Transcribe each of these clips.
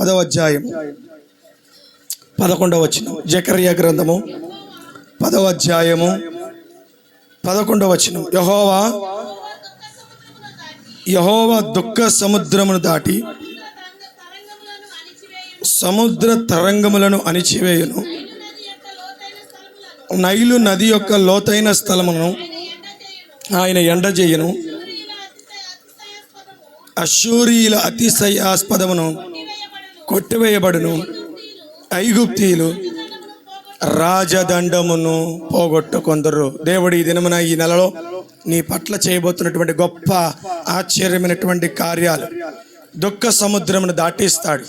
పదవ అధ్యాయం. పదకొండవ వచనం. జకర్య గ్రంథము. పదవ అధ్యాయము. పదకొండవ వచనం. యహోవా యహోవా దుఃఖ సముద్రమును దాటి సముద్ర తరంగములను అణిచివేయును. నైలు నది యొక్క లోతైన స్థలమును ఆయన ఎండ చేయను. అశూరియుల అతిశయాస్పదమును కొట్టివేయబడును. ఐగుప్తీలు రాజదండమును పోగొట్టుకొందరు. దేవుడు ఈ దినమున ఈ నెలలో నీ పట్ల చేయబోతున్నటువంటి గొప్ప ఆశ్చర్యమైనటువంటి కార్యాలు దుఃఖ సముద్రమును దాటిస్తాడు.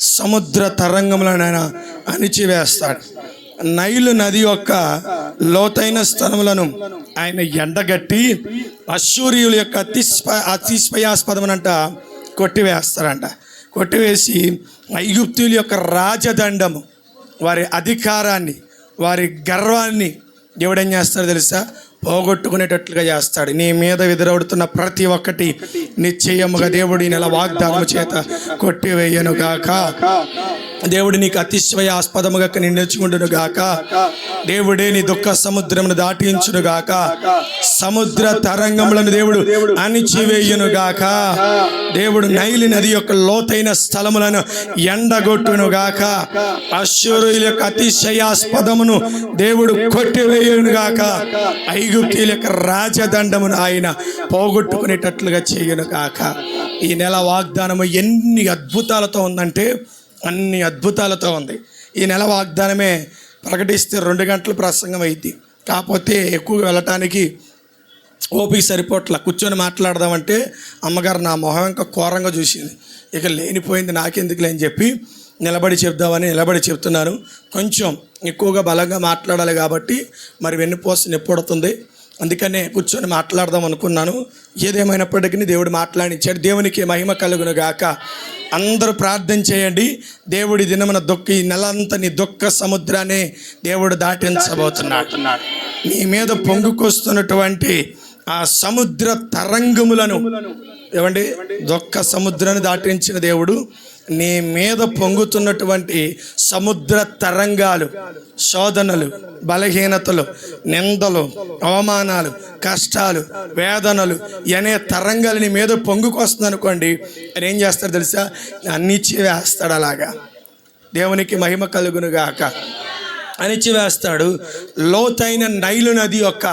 సముద్ర తరంగములను ఆయన అణిచివేస్తాడు. నైలు నది యొక్క లోతైన స్థలములను ఆయన ఎండగట్టి అశ్చూర్యుల యొక్క అతిస్ప అతిస్పయాస్పదమునంట కొట్టివేస్తారంట. కొట్టివేసి ఐగుప్తుల యొక్క రాజదండము వారి అధికారాన్ని వారి గర్వాన్ని దేవుడు ఏం చేస్తాడు తెలుసా? పోగొట్టుకునేటట్లుగా చేస్తాడు. నీ మీద ఎదురవుతున్న ప్రతి ఒక్కటి నిశ్చయముగా దేవుడి నెల వాగ్దానము చేత కొట్టివేయనుగాక దేవుడు నీకు అతిశయాస్పదముగా నిండించుకుంటును గాక. దేవుడే నీ దుఃఖ సముద్రమును దాటించును గాక. సముద్ర తరంగములను దేవుడు అణిచివేయును గాక. దేవుడు నైలి నది యొక్క లోతైన స్థలములను ఎండగొట్టును గాక. అశ్వరుల యొక్క అతిశయాస్పదమును దేవుడు కొట్టివేయును గాక. ఐగుప్తీల యొక్క రాజదండమును ఆయన పోగొట్టుకునేటట్లుగా చేయును గాక. ఈ నెల వాగ్దానము ఎన్ని అద్భుతాలతో ఉందంటే అన్ని అద్భుతాలతో ఉంది. ఈ నెల వాగ్దానమే ప్రకటిస్తే రెండు గంటల ప్రసంగం అయింది కాకపోతే ఎక్కువ వెళ్ళటానికి ఓపిక సరిపోట్ల. కూర్చొని మాట్లాడదామంటే అమ్మగారు నా మొహం ఇంకా ఘోరంగా చూసింది. ఇక లేనిపోయింది నాకెందుకులే అని చెప్పి నిలబడి చెప్దామని నిలబడి చెప్తున్నాను. కొంచెం ఎక్కువగా బలంగా మాట్లాడాలి కాబట్టి మరి వెన్నుపోస నొప్పుడుతుంది అందుకనే కూర్చొని మాట్లాడదాం అనుకున్నాను. ఏదేమైనప్పటికీ దేవుడు మాట్లాడించాడు. దేవునికి మహిమ కలుగును గాక. అందరూ ప్రార్థన చేయండి. దేవుడి దినమున దుఃఖ ఈ నెలంతా నీ దుఃఖ సముద్రాన్ని దేవుడు దాటించబోతున్నాడు. నీ మీద పొంగుకొస్తున్నటువంటి ఆ సముద్ర తరంగములను. ఏమండి? దుఃఖ సముద్రాన్ని దాటించిన దేవుడు నీ మీద పొంగుతున్నటువంటి సముద్ర తరంగాలు శోధనలు బలహీనతలు నిందలు అవమానాలు కష్టాలు వేదనలు అనే తరంగాలు నీ మీద పొంగుకొస్తుంది అనుకోండి ఆయన ఏం చేస్తాడు తెలుసా? అన్నిచ్చి వేస్తాడు అలాగా. దేవునికి మహిమ కలుగును గాక అణిచివేస్తాడు. లోతైన నైలు నది యొక్క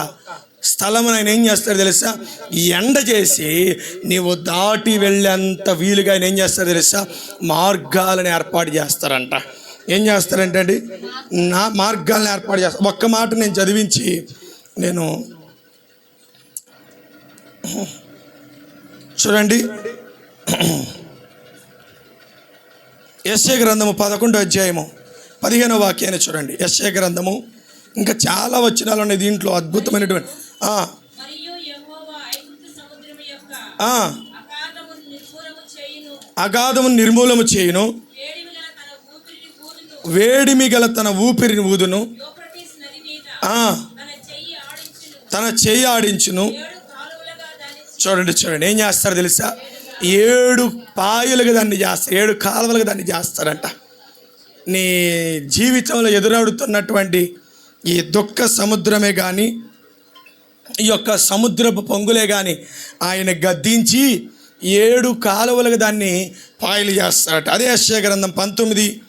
స్థలమును ఆయన ఏం చేస్తాడు తెలుసా? ఎండ చేసి నీవు దాటి వెళ్ళేంత వీలుగా ఆయన ఏం చేస్తాడు తెలుసా? మార్గాలను ఏర్పాటు చేస్తారంట. ఏం చేస్తారంటే అండి? నా మార్గాలను ఏర్పాటు చేస్తారు ఒక్క మాట నేను చదివించి నేను చూడండి. ఎస్ఏ గ్రంథము పదకొండో అధ్యాయము పదిహేనో వాక్యాన్ని చూడండి. ఎస్ఏ గ్రంథము. ఇంకా చాలా వచనాలు ఉన్నాయి దీంట్లో అద్భుతమైనటువంటి అగాధము నిర్మూలము చేయును. వేడిమి గల తన ఊపిరిని ఊదును. తన చెయ్యి ఆడించును. చేయి చూడండి చూడండి ఏం చేస్తారు తెలుసా? ఏడు పాయలుగా దాన్ని చేస్తారు ఏడు కాలువలుగా దాన్ని చేస్తారంట. నీ జీవితంలో ఎదురవుతున్నటువంటి ఈ దుఃఖ సముద్రమే కానీ ఈ యొక్క సముద్రపు పొంగులే కానీ ఆయన గద్దించి ఏడు కాలువలుగా దాన్ని పాయలు చేస్తారట. అదే యశ్య గ్రంథం పంతొమ్మిది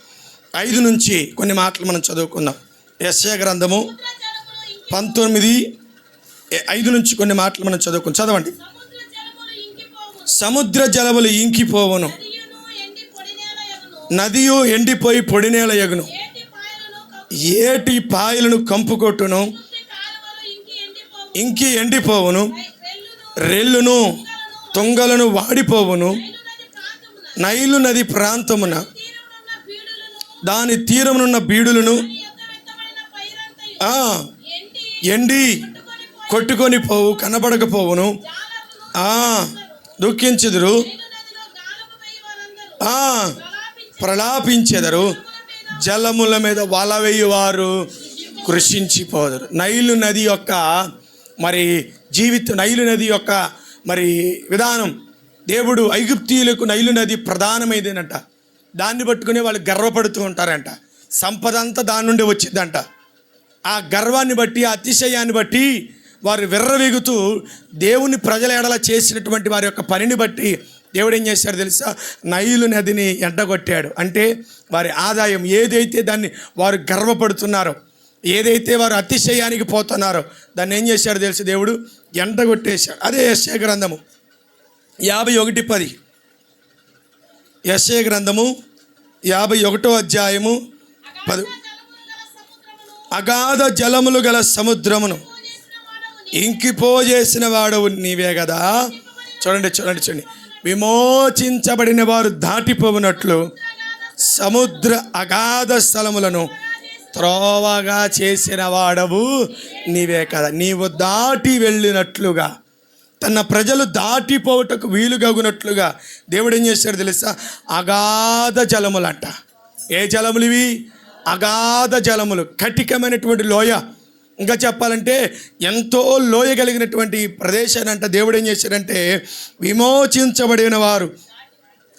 ఐదు నుంచి కొన్ని మాటలు మనం చదువుకుందాం. యశ్య గ్రంథము పంతొమ్మిది ఐదు నుంచి కొన్ని మాటలు మనం చదువుకుందాం. చదవండి. సముద్ర జలములు ఇంకిపోవును. పొడి నేల ఎగును నదియు ఎండిపోయి పొడినేల ఎగును. ఏటి పాయలను కప్పు ఏటి పాయలను కంపుకొట్టును ఇంకి ఎండిపోవును రెల్లును తుంగలను వాడిపోవును నైలు నది ప్రాంతమున దాని తీరమునున్న బీడులను ఎండి కొట్టుకొని పోవు కనబడకపోవును దుఃఖించెదరు ప్రలాపించెదరు జలముల మీద వల వేయువారు కృషించిపోదరు. నైలు నది యొక్క మరి జీవిత నైలు నది యొక్క మరి విధానం దేవుడు ఐగుప్తీయులకు నైలు నది ప్రధానమైనదంట. దాన్ని పట్టుకుని వాళ్ళు గర్వపడుతూ ఉంటారంట. సంపద అంతా దాని నుండి వచ్చిందంట. ఆ గర్వాన్ని బట్టి ఆ అతిశయాన్ని బట్టి వారు విర్రవీగుతూ దేవుని ప్రజల ఎడల చేసినటువంటి వారి యొక్క పనిని బట్టి దేవుడు ఏం చేశాడు తెలుసా? నైలు నదిని ఎండగొట్టాడు. అంటే వారి ఆదాయం ఏదైతే దాన్ని వారు గర్వపడుతున్నారో ఏదైతే వారు అతిశయానికి పోతున్నారో దాన్ని ఏం చేశాడు తెలుసు దేవుడు? ఎండగొట్టేశాడు అదే యశ్య గ్రంథము. యాభై ఒకటి పది. యశ్య గ్రంథము యాభై ఒకటో అధ్యాయము పది. అగాధ జలములు గల సముద్రమును ఇంకిపోజేసిన వాడవు నీవే కదా చూడండి చూడండి చూడండి. విమోచించబడిన వారు దాటిపోవునట్లు సముద్ర అగాధ స్థలములను త్రోవగా చేసిన వాడవు నీవే కదా. నీవు దాటి వెళ్ళినట్లుగా తన ప్రజలు దాటిపోవటకు వీలుగగునట్లుగా దేవుడు ఏం చేశాడు తెలుసా? అగాధ జలములంట. ఏ జలములు ఇవి? అగాధ జలములు. కటికమైనటువంటి లోయ. ఇంకా చెప్పాలంటే ఎంతో లోయ కలిగినటువంటి ప్రదేశాన్ని అంట దేవుడు ఏం చేశాడంటే విమోచించబడిన వారు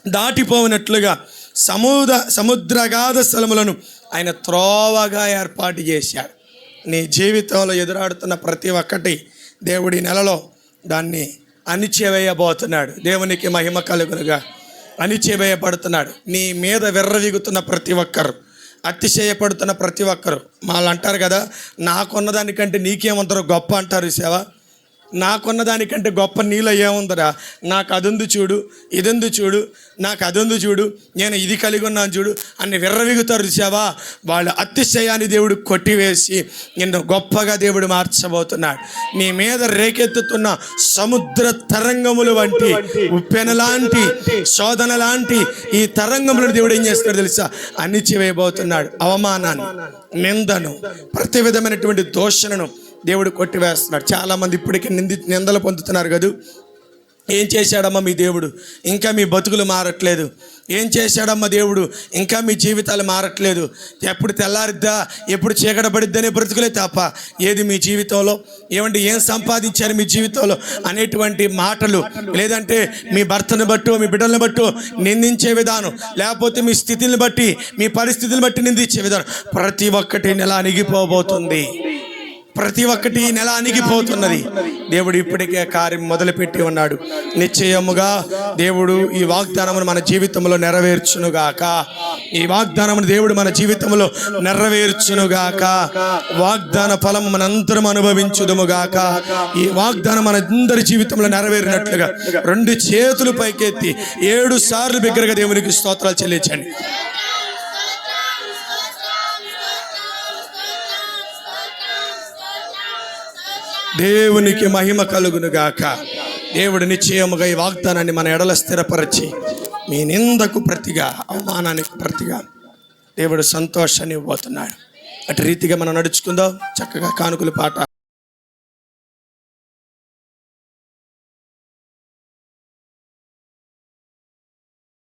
దాటిపోయినట్లుగా సముద్ర సముద్రగాధ స్థలములను ఆయన త్రోవగా ఏర్పాటు చేశాడు. నీ జీవితంలో ఎదురాడుతున్న ప్రతి ఒక్కటి దేవుడి నెలలో దాన్ని అణిచివేయబోతున్నాడు. దేవునికి మహిమ కలుగునుగా. అణిచివేయబడుతున్నాడు. నీ మీద విర్రవిగుతున్న ప్రతి ఒక్కరు అతిశయపడుతున్న ప్రతి ఒక్కరు వాళ్ళు అంటారు కదా నాకున్న దానికంటే నీకేమంటారు గొప్ప అంటారు సేవ? నాకున్న దానికంటే గొప్ప నీలో ఏముందరా? నాకు అదుంది చూడు ఇదుంది చూడు నాకు అదుంది చూడు నేను ఇది కలిగి ఉన్నాను చూడు అని విర్రవిగుతారు చూసావా వాళ్ళ అతిశయాన్ని దేవుడు కొట్టివేసి నిన్ను గొప్పగా దేవుడు మార్చబోతున్నాడు. నీ మీద రేకెత్తుతున్న సముద్ర తరంగములు వంటి ఉప్పెన లాంటి శోధన లాంటి ఈ తరంగములను దేవుడు ఏం చేస్తాడు తెలుసా? అణిచివేయబోతున్నాడు. అవమానాన్ని నిందను ప్రతి విధమైనటువంటి దోషణను దేవుడు కొట్టివేస్తున్నాడు. చాలామంది ఇప్పటికీ నింది నిందలు పొందుతున్నారు కదూ. ఏం చేశాడమ్మా మీ దేవుడు? ఇంకా మీ బతుకులు మారట్లేదు. ఏం చేశాడమ్మా దేవుడు? ఇంకా మీ జీవితాలు మారట్లేదు. ఎప్పుడు తెల్లారిద్దా? ఎప్పుడు చీకటపడిద్దనే బ్రతుకులే తప్ప ఏది మీ జీవితంలో? ఏమంటే ఏం సంపాదించారు మీ జీవితంలో? అనేటువంటి మాటలు లేదంటే మీ భర్తను బట్టు మీ బిడ్డలను బట్టు నిందించే విధానం లేకపోతే మీ స్థితిని బట్టి మీ పరిస్థితిని బట్టి నిందించే విధానం. ప్రతి ఒక్కటి నెల అణిగిపోబోతుంది. ప్రతి ఒక్కటి నెలానికి నెల అణిగిపోతున్నది దేవుడు ఇప్పటికే కార్యం మొదలుపెట్టి ఉన్నాడు. నిశ్చయముగా దేవుడు ఈ వాగ్దానమును మన జీవితంలో నెరవేర్చునుగాక. ఈ వాగ్దానమును దేవుడు మన జీవితంలో నెరవేర్చునుగాక. వాగ్దాన ఫలం మనందరం అనుభవించుదుముగాక. ఈ వాగ్దానం మన అందరి జీవితంలో నెరవేరినట్లుగా రెండు చేతులు పైకెత్తి ఏడు సార్లు బిగ్గరగా దేవునికి స్తోత్రాలు చెల్లించండి. దేవునికి మహిమ కలుగును గాక దేవుడు నిశ్చయముగా ఈ వాగ్దానాన్ని మన ఎడల స్థిరపరచి మీ నిందకు ప్రతిగా అవమానానికి ప్రతిగా దేవుడు సంతోషాన్ని ఇవ్వబోతున్నాడు. అటు రీతిగా మనం నడుచుకుందాం. చక్కగా కానుకల పాట